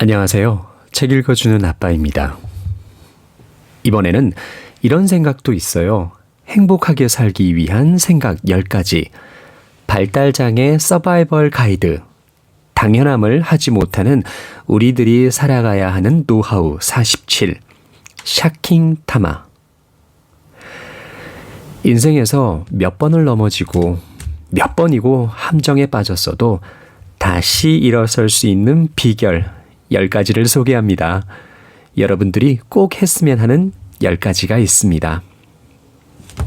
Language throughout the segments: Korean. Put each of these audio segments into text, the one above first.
안녕하세요. 책 읽어주는 아빠입니다. 이번에는 이런 생각도 있어요. 행복하게 살기 위한 생각 10가지. 발달장애 서바이벌 가이드. 당연함을 하지 못하는 우리들이 살아가야 하는 노하우 47. 샤킹 타마. 인생에서 몇 번을 넘어지고 몇 번이고 함정에 빠졌어도 다시 일어설 수 있는 비결 10가지를 소개합니다. 여러분들이 꼭 했으면 하는 10가지가 있습니다.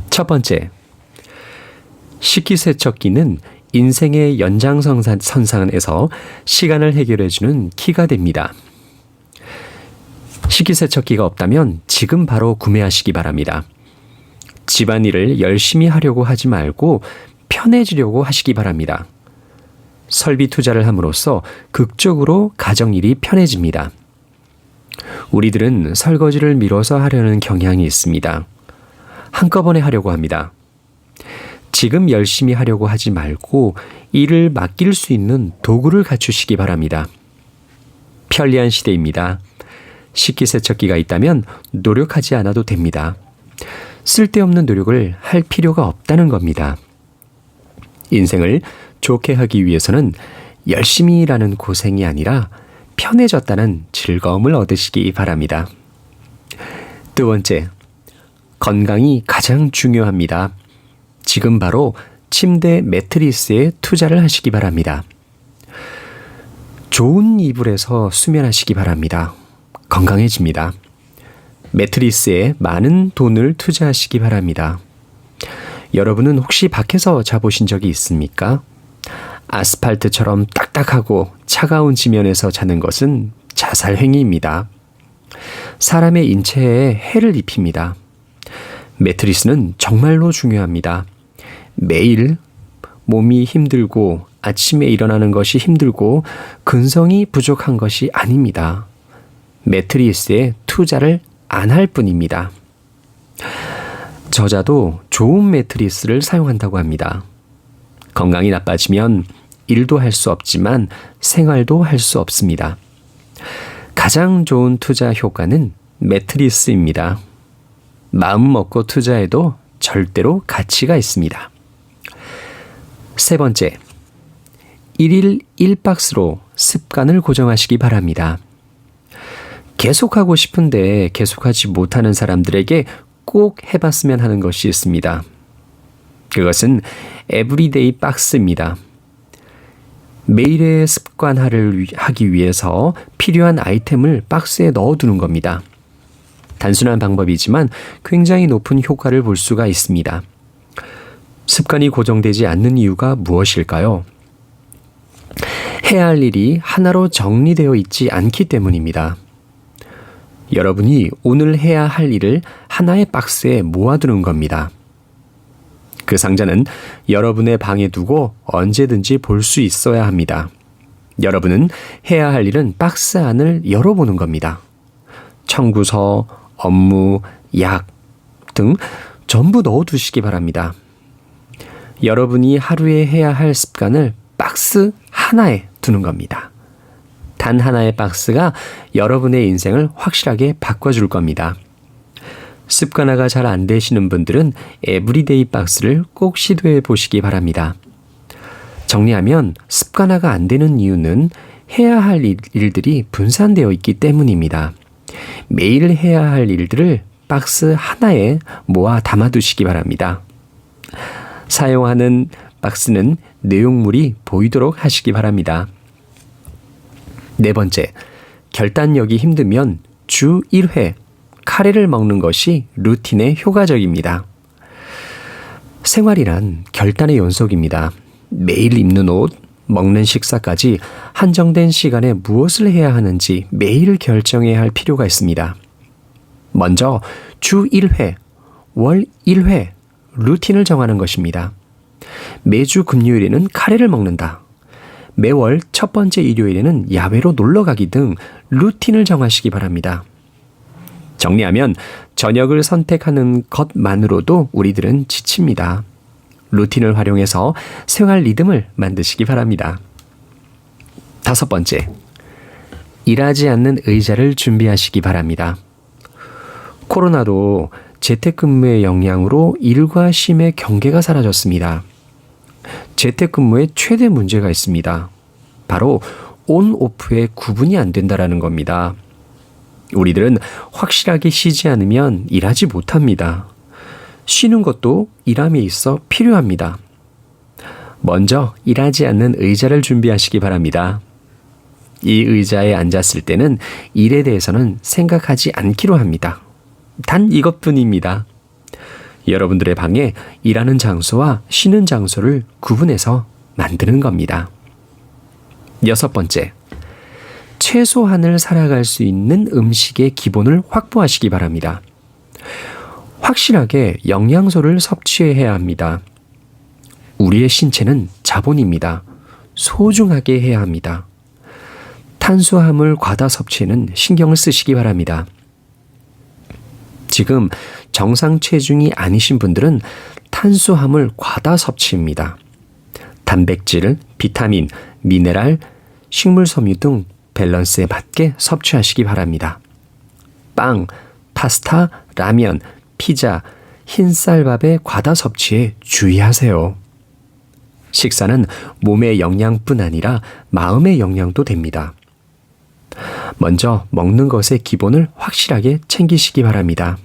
첫 번째. 식기세척기는 인생의 연장선상에서 시간을 해결해주는 키가 됩니다. 식기세척기가 없다면 지금 바로 구매하시기 바랍니다. 집안일을 열심히 하려고 하지 말고 편해지려고 하시기 바랍니다. 설비 투자를 함으로써 극적으로 가정 일이 편해집니다. 우리들은 설거지를 미뤄서 하려는 경향이 있습니다. 한꺼번에 하려고 합니다. 지금 열심히 하려고 하지 말고 일을 맡길 수 있는 도구를 갖추시기 바랍니다. 편리한 시대입니다. 식기세척기가 있다면 노력하지 않아도 됩니다. 쓸데없는 노력을 할 필요가 없다는 겁니다. 인생을 좋게 하기 위해서는 열심히 일하는 고생이 아니라 편해졌다는 즐거움을 얻으시기 바랍니다. 두 번째, 건강이 가장 중요합니다. 지금 바로 침대 매트리스에 투자를 하시기 바랍니다. 좋은 이불에서 수면하시기 바랍니다. 건강해집니다. 매트리스에 많은 돈을 투자하시기 바랍니다. 여러분은 혹시 밖에서 자보신 적이 있습니까? 아스팔트처럼 딱딱하고 차가운 지면에서 자는 것은 자살 행위입니다. 사람의 인체에 해를 입힙니다. 매트리스는 정말로 중요합니다. 매일 몸이 힘들고 아침에 일어나는 것이 힘들고 근성이 부족한 것이 아닙니다. 매트리스에 투자를 안 할 뿐입니다. 저자도 좋은 매트리스를 사용한다고 합니다. 건강이 나빠지면 일도 할 수 없지만 생활도 할 수 없습니다. 가장 좋은 투자 효과는 매트리스입니다. 마음 먹고 투자해도 절대로 가치가 있습니다. 세 번째, 1일 1박스로 습관을 고정하시기 바랍니다. 계속하고 싶은데 계속하지 못하는 사람들에게 꼭 해봤으면 하는 것이 있습니다. 그것은 에브리데이 박스입니다. 매일의 습관화를 하기 위해서 필요한 아이템을 박스에 넣어두는 겁니다. 단순한 방법이지만 굉장히 높은 효과를 볼 수가 있습니다. 습관이 고정되지 않는 이유가 무엇일까요? 해야 할 일이 하나로 정리되어 있지 않기 때문입니다. 여러분이 오늘 해야 할 일을 하나의 박스에 모아두는 겁니다. 그 상자는 여러분의 방에 두고 언제든지 볼 수 있어야 합니다. 여러분은 해야 할 일은 박스 안을 열어보는 겁니다. 청구서, 업무, 약 등 전부 넣어두시기 바랍니다. 여러분이 하루에 해야 할 습관을 박스 하나에 두는 겁니다. 단 하나의 박스가 여러분의 인생을 확실하게 바꿔줄 겁니다. 습관화가 잘 안 되시는 분들은 에브리데이 박스를 꼭 시도해 보시기 바랍니다. 정리하면 습관화가 안 되는 이유는 해야 할 일들이 분산되어 있기 때문입니다. 매일 해야 할 일들을 박스 하나에 모아 담아두시기 바랍니다. 사용하는 박스는 내용물이 보이도록 하시기 바랍니다. 네 번째, 결단력이 힘들면 주 1회 카레를 먹는 것이 루틴에 효과적입니다. 생활이란 결단의 연속입니다. 매일 입는 옷, 먹는 식사까지 한정된 시간에 무엇을 해야 하는지 매일 결정해야 할 필요가 있습니다. 먼저 주 1회, 월 1회 루틴을 정하는 것입니다. 매주 금요일에는 카레를 먹는다. 매월 첫 번째 일요일에는 야외로 놀러 가기 등 루틴을 정하시기 바랍니다. 정리하면 저녁을 선택하는 것만으로도 우리들은 지칩니다. 루틴을 활용해서 생활 리듬을 만드시기 바랍니다. 다섯 번째. 일하지 않는 의자를 준비하시기 바랍니다. 코로나로 재택근무의 영향으로 일과 쉼의 경계가 사라졌습니다. 재택근무에 최대 문제가 있습니다. 바로 온 오프의 구분이 안 된다라는 겁니다. 우리들은 확실하게 쉬지 않으면 일하지 못합니다. 쉬는 것도 일함에 있어 필요합니다. 먼저 일하지 않는 의자를 준비하시기 바랍니다. 이 의자에 앉았을 때는 일에 대해서는 생각하지 않기로 합니다. 단 이것뿐입니다. 여러분들의 방에 일하는 장소와 쉬는 장소를 구분해서 만드는 겁니다. 여섯 번째, 최소한을 살아갈 수 있는 음식의 기본을 확보하시기 바랍니다. 확실하게 영양소를 섭취해야 합니다. 우리의 신체는 자본입니다. 소중하게 해야 합니다. 탄수화물 과다 섭취에는 신경을 쓰시기 바랍니다. 지금 정상 체중이 아니신 분들은 탄수화물 과다 섭취입니다. 단백질, 비타민, 미네랄, 식물 섬유 등 밸런스에 맞게 섭취하시기 바랍니다. 빵, 파스타, 라면, 피자, 흰쌀밥의 과다 섭취에 주의하세요. 식사는 몸의 영양뿐 아니라 마음의 영양도 됩니다. 먼저 먹는 것의 기본을 확실하게 챙기시기 바랍니다.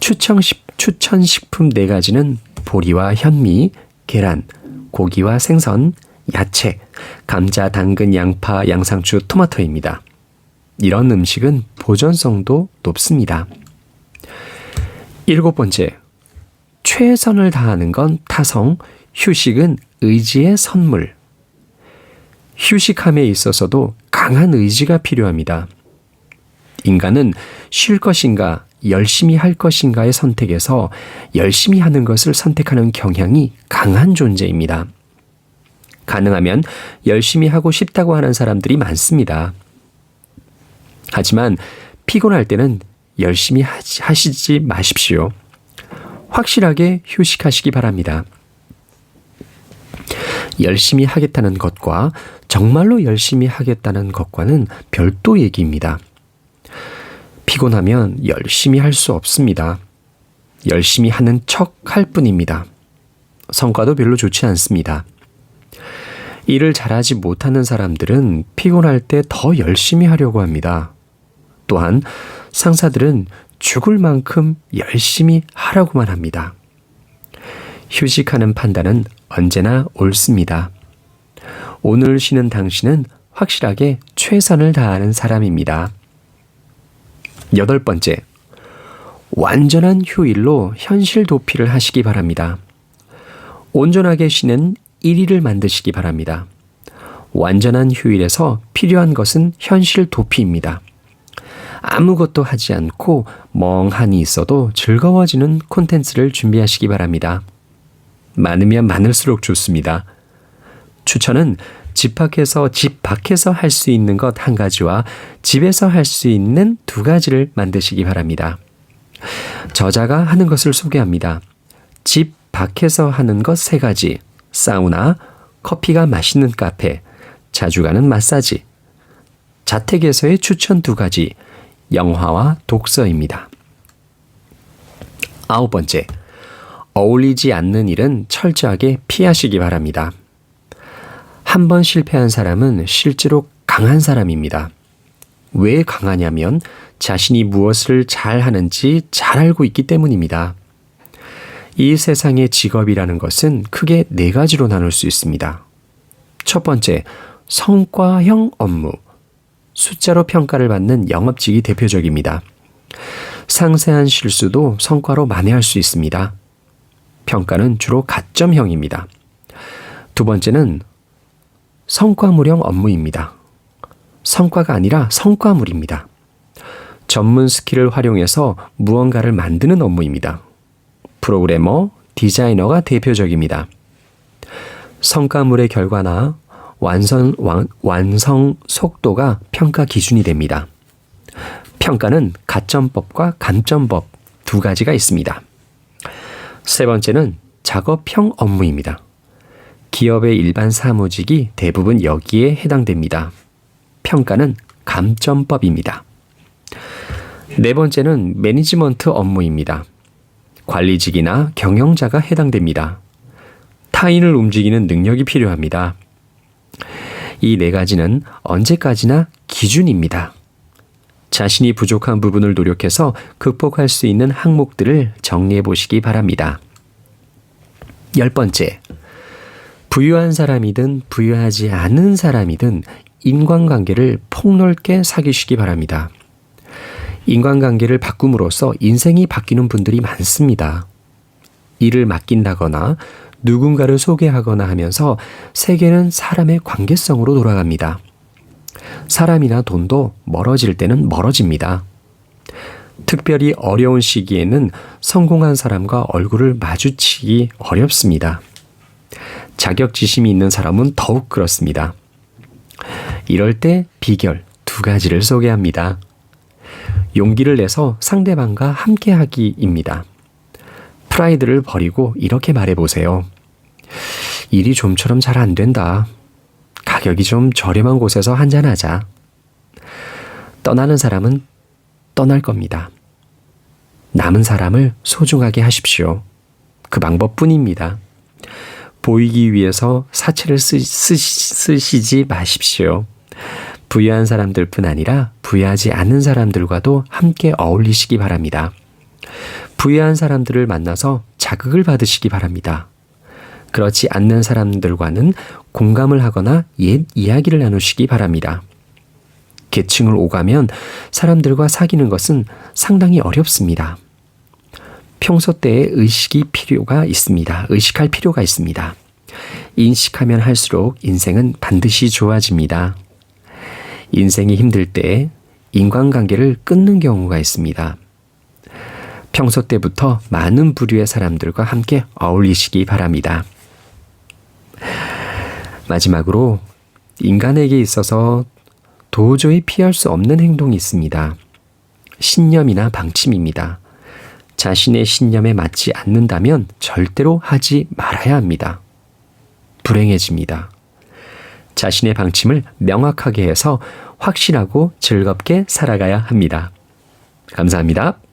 추천, 추천 식품 4가지는 보리와 현미, 계란, 고기와 생선, 야채, 감자, 당근, 양파, 양상추, 토마토입니다. 이런 음식은 보존성도 높습니다. 일곱 번째, 최선을 다하는 건 타성, 휴식은 의지의 선물. 휴식함에 있어서도 강한 의지가 필요합니다. 인간은 쉴 것인가, 열심히 할 것인가의 선택에서 열심히 하는 것을 선택하는 경향이 강한 존재입니다. 가능하면 열심히 하고 싶다고 하는 사람들이 많습니다. 하지만 피곤할 때는 열심히 하시지 마십시오. 확실하게 휴식하시기 바랍니다. 열심히 하겠다는 것과 정말로 열심히 하겠다는 것과는 별도 얘기입니다. 피곤하면 열심히 할 수 없습니다. 열심히 하는 척 할 뿐입니다. 성과도 별로 좋지 않습니다. 일을 잘하지 못하는 사람들은 피곤할 때 더 열심히 하려고 합니다. 또한 상사들은 죽을 만큼 열심히 하라고만 합니다. 휴식하는 판단은 언제나 옳습니다. 오늘 쉬는 당신은 확실하게 최선을 다하는 사람입니다. 여덟 번째, 완전한 휴일로 현실 도피를 하시기 바랍니다. 온전하게 쉬는 1위를 만드시기 바랍니다. 완전한 휴일에서 필요한 것은 현실 도피입니다. 아무것도 하지 않고 멍하니 있어도 즐거워지는 콘텐츠를 준비하시기 바랍니다. 많으면 많을수록 좋습니다. 추천은 집 밖에서 집 밖에서 할 수 있는 것 한 가지와 집에서 할 수 있는 두 가지를 만드시기 바랍니다. 저자가 하는 것을 소개합니다. 집 밖에서 하는 것 세 가지. 사우나, 커피가 맛있는 카페, 자주 가는 마사지. 자택에서의 추천 두 가지. 영화와 독서입니다. 아홉 번째. 어울리지 않는 일은 철저하게 피하시기 바랍니다. 한 번 실패한 사람은 실제로 강한 사람입니다. 왜 강하냐면 자신이 무엇을 잘 하는지 잘 알고 있기 때문입니다. 이 세상의 직업이라는 것은 크게 네 가지로 나눌 수 있습니다. 첫 번째, 성과형 업무. 숫자로 평가를 받는 영업직이 대표적입니다. 상세한 실수도 성과로 만회할 수 있습니다. 평가는 주로 가점형입니다. 두 번째는 성과물형 업무입니다. 성과가 아니라 성과물입니다. 전문 스킬을 활용해서 무언가를 만드는 업무입니다. 프로그래머, 디자이너가 대표적입니다. 성과물의 결과나 완성, 완, 완성 속도가 평가 기준이 됩니다. 평가는 가점법과 감점법 두 가지가 있습니다. 세 번째는 작업형 업무입니다. 기업의 일반 사무직이 대부분 여기에 해당됩니다. 평가는 감점법입니다. 네 번째는 매니지먼트 업무입니다. 관리직이나 경영자가 해당됩니다. 타인을 움직이는 능력이 필요합니다. 이 네 가지는 언제까지나 기준입니다. 자신이 부족한 부분을 노력해서 극복할 수 있는 항목들을 정리해 보시기 바랍니다. 열 번째. 부유한 사람이든 부유하지 않은 사람이든 인간관계를 폭넓게 사귀시기 바랍니다. 인간관계를 바꿈으로써 인생이 바뀌는 분들이 많습니다. 일을 맡긴다거나 누군가를 소개하거나 하면서 세계는 사람의 관계성으로 돌아갑니다. 사람이나 돈도 멀어질 때는 멀어집니다. 특별히 어려운 시기에는 성공한 사람과 얼굴을 마주치기 어렵습니다. 자격지심이 있는 사람은 더욱 그렇습니다. 이럴 때 비결 두 가지를 소개합니다. 용기를 내서 상대방과 함께하기입니다. 프라이드를 버리고 이렇게 말해보세요. 일이 좀처럼 잘 안 된다. 가격이 좀 저렴한 곳에서 한잔하자. 떠나는 사람은 떠날 겁니다. 남은 사람을 소중하게 하십시오. 그 방법뿐입니다. 보이기 위해서 사채를 쓰, 쓰, 쓰시지 마십시오. 부유한 사람들 뿐 아니라 부유하지 않은 사람들과도 함께 어울리시기 바랍니다. 부유한 사람들을 만나서 자극을 받으시기 바랍니다. 그렇지 않는 사람들과는 공감을 하거나 옛 이야기를 나누시기 바랍니다. 계층을 오가면 사람들과 사귀는 것은 상당히 어렵습니다. 평소 때의 의식이 필요가 있습니다. 의식할 필요가 있습니다. 인식하면 할수록 인생은 반드시 좋아집니다. 인생이 힘들 때 인간관계를 끊는 경우가 있습니다. 평소 때부터 많은 부류의 사람들과 함께 어울리시기 바랍니다. 마지막으로 인간에게 있어서 도저히 피할 수 없는 행동이 있습니다. 신념이나 방침입니다. 자신의 신념에 맞지 않는다면 절대로 하지 말아야 합니다. 불행해집니다. 자신의 방침을 명확하게 해서 확실하고 즐겁게 살아가야 합니다. 감사합니다.